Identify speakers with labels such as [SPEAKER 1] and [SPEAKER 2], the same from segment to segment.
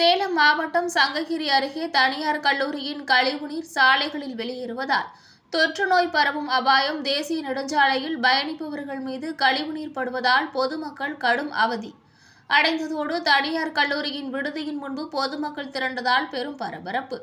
[SPEAKER 1] சேலம் மாவட்டம் சங்ககிரி அருகே தனியார் கல்லூரியின் கழிவுநீர் சாலைகளில் வெளியேறுவதால் தொற்றுநோய் பரவும் அபாயம் தேசிய நெடுஞ்சாலையில் பயணிப்பவர்கள் மீது கழிவுநீர் படுவதால் பொதுமக்கள் கடும் அவதி. அடைந்ததோடு தனியார் கல்லூரியின் விடுதியின் முன்பு பொதுமக்கள் திரண்டதால் பெரும் பரபரப்பு.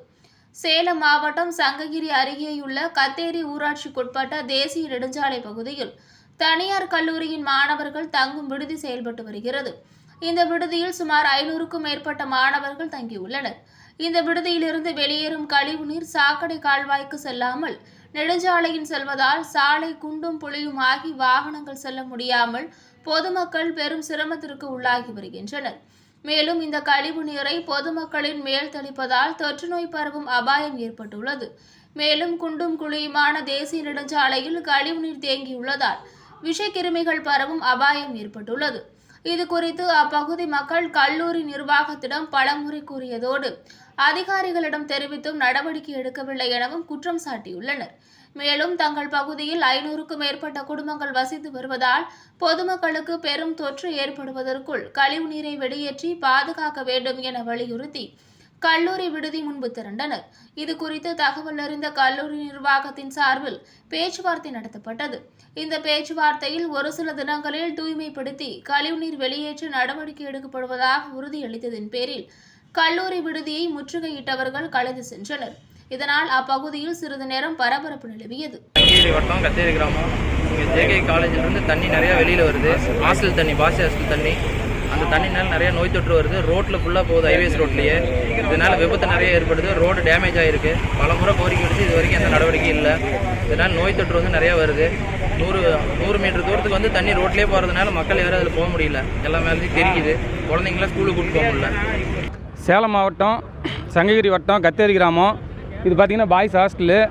[SPEAKER 1] சேலம் மாவட்டம் சங்ககிரி அருகேயுள்ள கத்தேரி ஊராட்சிக்குட்பட்ட தேசிய நெடுஞ்சாலை பகுதியில் தனியார் கல்லூரியின் மாணவர்கள் தங்கும் விடுதி செயல்பட்டு வருகிறது. இந்த விடுதியில் சுமார் ஐநூறுக்கும் மேற்பட்ட மாணவர்கள் தங்கியுள்ளனர். இந்த விடுதியிலிருந்து வெளியேறும் கழிவுநீர் சாக்கடை கால்வாய்க்கு செல்லாமல் நெடுஞ்சாலையில் செல்வதால் சாலை குண்டும் புளியும் ஆகி வாகனங்கள் செல்ல முடியாமல் பொதுமக்கள் பெரும் சிரமத்திற்கு உள்ளாகி வருகின்றனர். மேலும் இந்த கழிவு நீரை பொதுமக்களின் மேல் தெளிப்பதால் தொற்று நோய் பரவும் அபாயம் ஏற்பட்டுள்ளது. மேலும் குண்டும் குழியுமான தேசிய நெடுஞ்சாலையில் கழிவுநீர் தேங்கியுள்ளதால் விஷக்கிருமிகள் பரவும் அபாயம் ஏற்பட்டுள்ளது. இது குறித்து அப்பகுதி மக்கள் கல்லூரி நிர்வாகத்திடம் பலமுறை கூறியதோடு அதிகாரிகளிடம் தெரிவித்தும் நடவடிக்கை எடுக்கவில்லை எனவும் குற்றம் சாட்டியுள்ளனர். மேலும் தங்கள் பகுதியில் ஐநூறுக்கும் மேற்பட்ட குடும்பங்கள் வசித்து வருவதால் பொதுமக்களுக்கு பெரும் தொற்று ஏற்படுவதற்குள் கழிவுநீரை வெளியேற்றி பாதுகாக்க வேண்டும் என வலியுறுத்தி கல்லூரி விடுதி முன்பு திரண்டனர். இது குறித்து தகவல் அறிந்த கல்லூரி நிர்வாகத்தின் சார்பில் பேச்சுவார்த்தை நடத்தப்பட்டது. இந்த பேச்சுவார்த்தையில் ஒரு சில தினங்களில் தூய்மைப்படுத்தி கழிவுநீர் வெளியேற்ற நடவடிக்கை எடுக்கப்படுவதாக உறுதியளித்ததின் பேரில் கல்லூரி விடுதியை முற்றுகையிட்டவர்கள் கலைந்து சென்றனர். இதனால் அப்பகுதியில் சிறிது நேரம் பரபரப்பு நிலவியது.
[SPEAKER 2] கிராமம். ஜேகே காலேஜிலிருந்து தண்ணி நிறைய வெளியில் வருது. ஹாஸ்டல் தண்ணி பாசி ஹாஸ்டல் தண்ணி. அந்த தண்ணினால நிறைய நோய் தொற்று வருது. ரோட்டில் ஃபுல்லாக போகுது ஹைவேஸ் ரோட்லேயே. இதனால் விபத்து நிறைய ஏற்படுது. ரோடு டேமேஜ் ஆகிருக்கு பல முறை கோரிக்கை வச்சு இது வரைக்கும் எந்த நடவடிக்கையும் இல்லை. இதனால் நோய் தொற்று வந்து நிறையா வருது. நூறு நூறு மீட்டர் தூரத்துக்கு வந்து தண்ணி ரோட்லேயே போகிறதுனால மக்கள் யாரும் அதில் போக முடியல. எல்லா மேலேயும் தெரிக்குது குழந்தைங்களாம் ஸ்கூலுக்கு கூப்பிட்டு போக முடியல.
[SPEAKER 3] சேலம் மாவட்டம் சங்ககிரி வட்டம் கத்தேரி கிராமம். இது பார்த்திங்கன்னா பாய்ஸ் ஹாஸ்டலு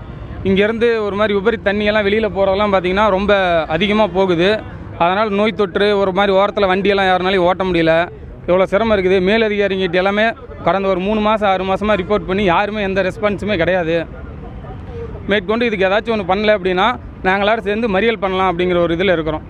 [SPEAKER 3] இங்கேருந்து ஒரு மாதிரி உபரி தண்ணியெல்லாம் வெளியில் போகிறதெல்லாம் பார்த்திங்கன்னா ரொம்ப அதிகமாக போகுது. அதனால் நோய் தொற்று ஒரு மாதிரி ஓரத்தில் வண்டியெல்லாம் யாருனாலையும் ஓட்ட முடியல. இவ்வளோ சிரமம் இருக்குது. மேலதிகாரிங்கிட்ட எல்லாமே கடந்த ஒரு மூணு மாதம் ஆறு மாதமாக ரிப்போர்ட் பண்ணி யாருமே எந்த ரெஸ்பான்ஸுமே கிடையாது. மேற்கொண்டு இதுக்கு ஏதாச்சும் ஒன்று பண்ணல அப்படின்னா நாங்களாரும் சேர்ந்து மறியல் பண்ணலாம் அப்படிங்கிற ஒரு இதில் இருக்கிறோம்.